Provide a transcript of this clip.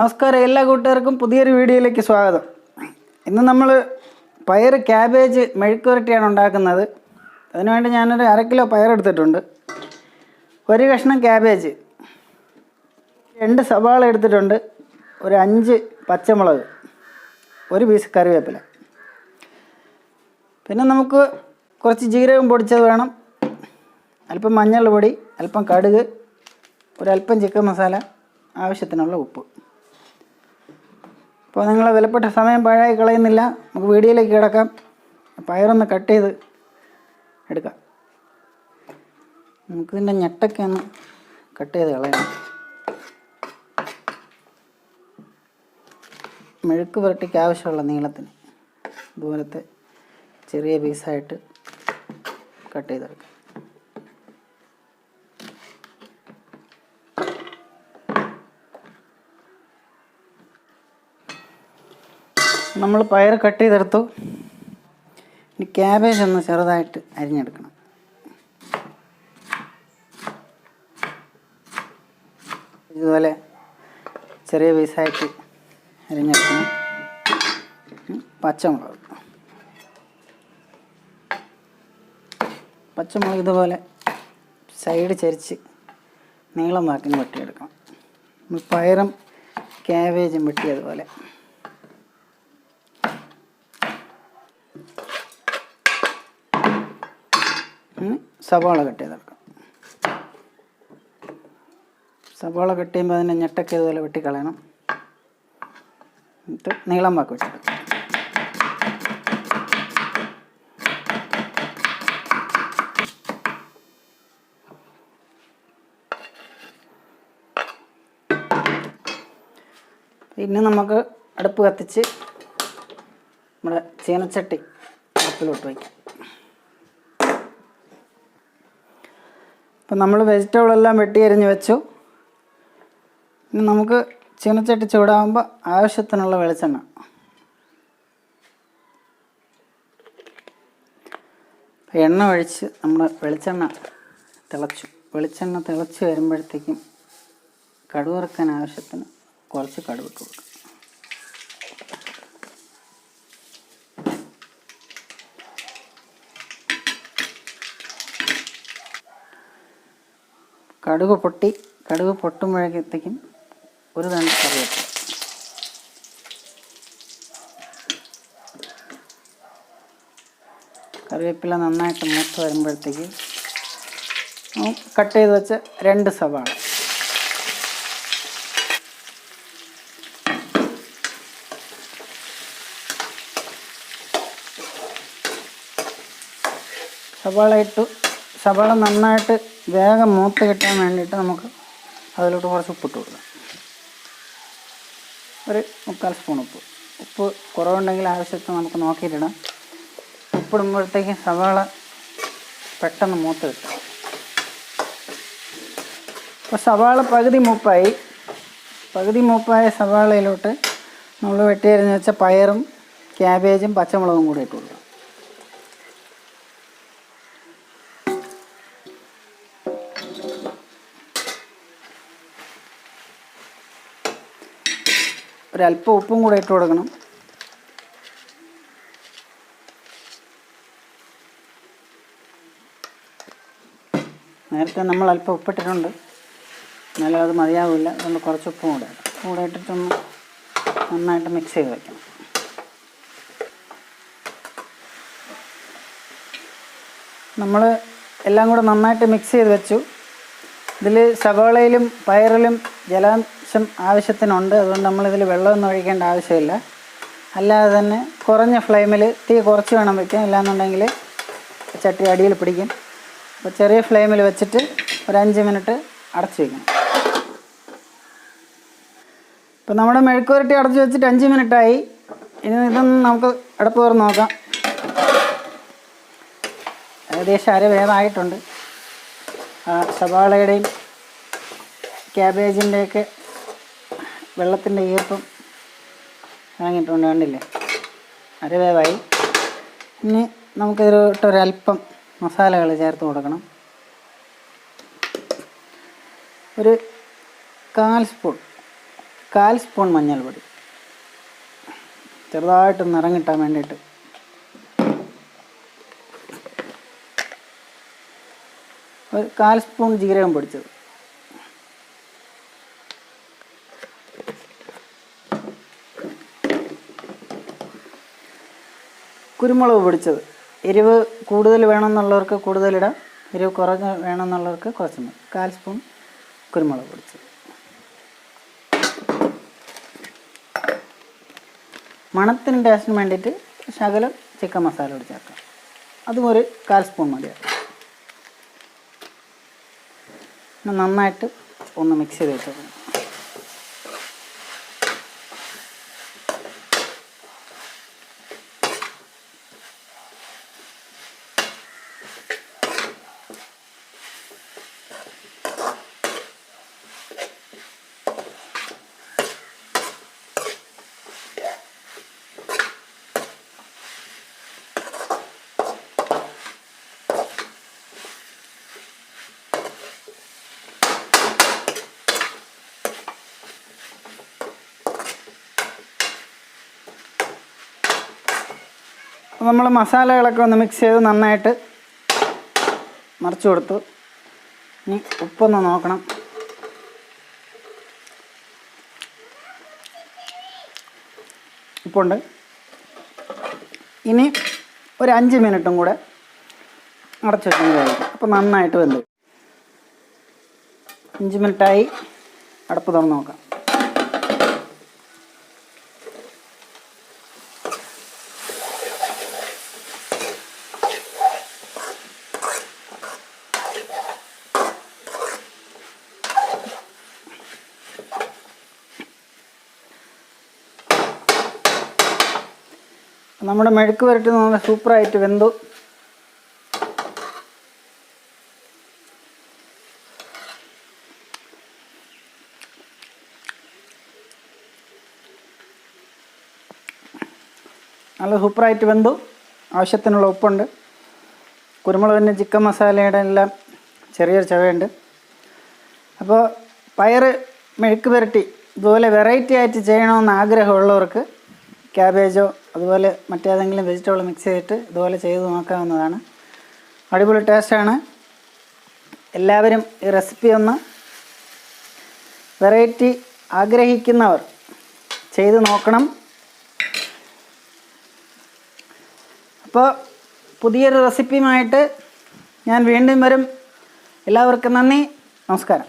നമസ്കാരം എല്ലാ കൂട്ടുകാർക്കും പുതിയൊരു വീഡിയോയിലേക്ക് സ്വാഗതം. ഇന്ന് നമ്മൾ പയർ ക്യാബേജ് മെഴുക്കുരട്ടിയാണ് ഉണ്ടാക്കുന്നത്. അതിനുവേണ്ടി ഞാനൊരു അര കിലോ പയർ എടുത്തിട്ടുണ്ട് ഒരു കഷ്ണം ക്യാബേജ് രണ്ട് സവാള എടുത്തിട്ടുണ്ട് ഒരു അഞ്ച് പച്ചമുളക് ഒരു പീസ് കറിവേപ്പില. പിന്നെ നമുക്ക് കുറച്ച് ജീരകം പൊടിച്ചത് വേണം. അല്പം മഞ്ഞൾ പൊടി അല്പം കടുക് ഒരല്പം ചിക്കൻ മസാല ആവശ്യത്തിനുള്ള ഉപ്പ്. അപ്പോൾ നിങ്ങൾ വിലപ്പെട്ട സമയം പാഴായി കളയുന്നില്ല. നമുക്ക് വീഡിയോയിലേക്ക് കിടക്കാം. പയറൊന്ന് കട്ട് ചെയ്ത് എടുക്കാം. നമുക്കിതിന്റെ ഞെട്ടൊക്കെ ഒന്ന് കട്ട് ചെയ്ത് കളയാം മെഴുക്ക് പുരട്ടിക്ക് ആവശ്യമുള്ള നീളത്തിന് ഇതുപോലത്തെ ചെറിയ പീസായിട്ട് കട്ട് ചെയ്തെടുക്കാം. നമ്മൾ പയർ കട്ട് ചെയ്തെടുത്തു. ഇനി ക്യാബേജ് ഒന്ന് ചെറുതായിട്ട് അരിഞ്ഞെടുക്കണം. ഇതുപോലെ ചെറിയ പീസായിട്ട് അരിഞ്ഞെടുക്കണം. പച്ചമുളക്. പച്ചമുളക് ഇതുപോലെ സൈഡ് ചരിച്ച് നീളം വാക്കിന് വെട്ടിയെടുക്കണം. പയറും ക്യാബേജും വെട്ടിയതുപോലെ ഇനി സവാള കട്ട് ചെയ്തെടുക്കാം. സവാള കട്ട് ചെയ്യുമ്പോൾ അതിനെ ഞെട്ടൊക്കെ ഇതുപോലെ വെട്ടിക്കളയണം. എന്നിട്ട് നീളം വാക്ക് വെച്ചെടുക്കാം. പിന്നെ നമുക്ക് അടുപ്പ് കത്തിച്ച് നമ്മുടെ ചീനച്ചട്ടി അടുപ്പിലോട്ട് വയ്ക്കാം. അപ്പം നമ്മൾ വെജിറ്റബിൾ എല്ലാം വെട്ടി വെച്ചു. ഇനി നമുക്ക് ചീനച്ചട്ടി ചൂടാകുമ്പോൾ ആവശ്യത്തിനുള്ള വെളിച്ചെണ്ണ. എണ്ണ ഒഴിച്ച് നമ്മൾ വെളിച്ചെണ്ണ തിളച്ചു. വെളിച്ചെണ്ണ തിളച്ച് വരുമ്പോഴത്തേക്കും കടുക് വറുക്കാൻ ആവശ്യത്തിന് കുറച്ച് കടുക് കൊടുക്കും കടുക് പൊട്ടി കടുക് പൊട്ടുമ്പോഴത്തേക്കും ഒരു തണ്ട് കറിവേപ്പില കറിവേപ്പില നന്നായിട്ട് മൂത്ത് വരുമ്പോഴത്തേക്ക് കട്ട് ചെയ്ത് വെച്ച രണ്ട് സവാള. സവാള ഇട്ടു. സവാള നന്നായിട്ട് വേഗം മൂത്ത് കിട്ടാൻ വേണ്ടിയിട്ട് നമുക്ക് അതിലോട്ട് കുറച്ച് ഉപ്പിട്ട് കൊടുക്കാം. ഒരു മുക്കാൽ സ്പൂൺ ഉപ്പ്. ഉപ്പ് കുറവുണ്ടെങ്കിൽ ആവശ്യത്തിന് നമുക്ക് നോക്കിയിട്ടിടാം. ഉപ്പിടുമ്പോഴത്തേക്കും സവാള പെട്ടെന്ന് മൂത്ത് കിട്ടും. അപ്പോൾ സവാള പകുതി മൂപ്പായി. പകുതി മൂപ്പായ സവാളയിലോട്ട് നമ്മൾ വെട്ടിയരിഞ്ഞ് വെച്ച പയറും ക്യാബേജും പച്ചമുളകും കൂടി ഇട്ട് ഒരല്പം ഉപ്പും കൂടെ ഇട്ട് കൊടുക്കണം. നേരത്തെ നമ്മൾ അല്പം ഉപ്പിട്ടിട്ടുണ്ട്. എന്നാലും അത് മതിയാവില്ല. അതുകൊണ്ട് കുറച്ച് ഉപ്പും കൂടെ കൂടെ ഇട്ടിട്ടൊന്ന് നന്നായിട്ട് മിക്സ് ചെയ്ത് വയ്ക്കണം നമ്മൾ എല്ലാം കൂടെ നന്നായിട്ട് മിക്സ് ചെയ്ത് വെച്ചു. ഇതിൽ സവാളയിലും പയറിലും ജലാംശം ആവശ്യത്തിനുണ്ട്. അതുകൊണ്ട് നമ്മളിതിൽ വെള്ളമൊന്നും ഒഴിക്കേണ്ട ആവശ്യമില്ല. അല്ലാതെ തന്നെ കുറഞ്ഞ ഫ്ലെയിമിൽ തീ കുറച്ച് വേണം വയ്ക്കാൻ ഇല്ലാന്നുണ്ടെങ്കിൽ ചട്ടി അടിയിൽ പിടിക്കും. അപ്പോൾ ചെറിയ ഫ്ലെയിമിൽ വെച്ചിട്ട് ഒരു അഞ്ച് മിനിറ്റ് അടച്ച് വയ്ക്കണം ഇപ്പോൾ നമ്മുടെ മെഴുക്കുരട്ടി അടച്ച് വെച്ചിട്ട് അഞ്ച് മിനിറ്റായി. ഇനി ഇതൊന്ന് നമുക്ക് അടപ്പ് തുറന്ന് നോക്കാം. ഏകദേശം അര വേവായിട്ടുണ്ട്. ആ സവാളയുടെയും ക്യാബേജിന്റെയൊക്കെ വെള്ളത്തിന്റെ ഈർപ്പം ഇറങ്ങിയിട്ടുണ്ട് കണ്ടില്ലേ? അരവേവായി ഇനി നമുക്കിതിലോട്ടൊരൽപ്പം മസാലകൾ ചേർത്ത് കൊടുക്കണം. ഒരു കാൽ സ്പൂൺ കാൽ സ്പൂൺ മഞ്ഞൾപ്പൊടി. ചെറുതായിട്ട് ഇറങ്ങിട്ടാൻ വേണ്ടിയിട്ട് ഒരു കാൽ സ്പൂൺ ജീരകം പൊടിച്ചത്. കുരുമുളക് പൊടിച്ചത്. എരിവ് കൂടുതൽ വേണമെന്നുള്ളവർക്ക് കൂടുതലിടാം. എരിവ് കുറഞ്ഞ് വേണമെന്നുള്ളവർക്ക് കുറച്ച് മതി കാൽ സ്പൂൺ കുരുമുളക് പൊടിച്ചത്. മണത്തിന് ടേസ്റ്റിന് വേണ്ടിയിട്ട് ശകലം ചിക്കൻ മസാല കൂടി ചേർക്കാം. അതും ഒരു കാൽ സ്പൂൺ മതിയാവും പിന്നെ നന്നായിട്ട് ഒന്ന് മിക്സ് ചെയ്ത് വെച്ചേക്കണം. നമ്മൾ മസാലകളൊക്കെ ഒന്ന് മിക്സ് ചെയ്ത് നന്നായിട്ട് മറിച്ചു കൊടുത്തു. ഇനി ഉപ്പൊന്ന് നോക്കണം. ഉപ്പുണ്ട്. ഇനി ഒരു അഞ്ച് മിനിറ്റും കൂടെ അടച്ചു വെക്കുന്നതായിരിക്കും അപ്പോൾ നന്നായിട്ട് വെന്ത്. അഞ്ച് മിനിറ്റായി. അടപ്പ് തുറന്ന് നോക്കാം. നമ്മുടെ മെഴുക്ക് വരട്ടി നല്ല സൂപ്പറായിട്ട് വെന്തു. നല്ല സൂപ്പറായിട്ട് വെന്തു. ആവശ്യത്തിനുള്ള ഉപ്പുണ്ട്. കുരുമുളകിന്റെ ചിക്കൻ മസാലയുടെ എല്ലാം ചെറിയൊരു ചവയുണ്ട്. അപ്പോൾ പയറ് മെഴുക്ക് പുരട്ടി ഇതുപോലെ വെറൈറ്റി ആയിട്ട് ചെയ്യണമെന്ന് ആഗ്രഹമുള്ളവർക്ക് ക്യാബേജോ അതുപോലെ മറ്റേതെങ്കിലും വെജിറ്റബിൾ മിക്സ് ചെയ്തിട്ട് ഇതുപോലെ ചെയ്ത് നോക്കാവുന്നതാണ്. അടിപൊളി ടേസ്റ്റാണ് എല്ലാവരും ഈ റെസിപ്പി ഒന്ന് വെറൈറ്റി ആഗ്രഹിക്കുന്നവർ ചെയ്ത് നോക്കണം. അപ്പോൾ പുതിയൊരു റെസിപ്പിയുമായിട്ട് ഞാൻ വീണ്ടും വരും. എല്ലാവർക്കും നന്ദി. നമസ്കാരം.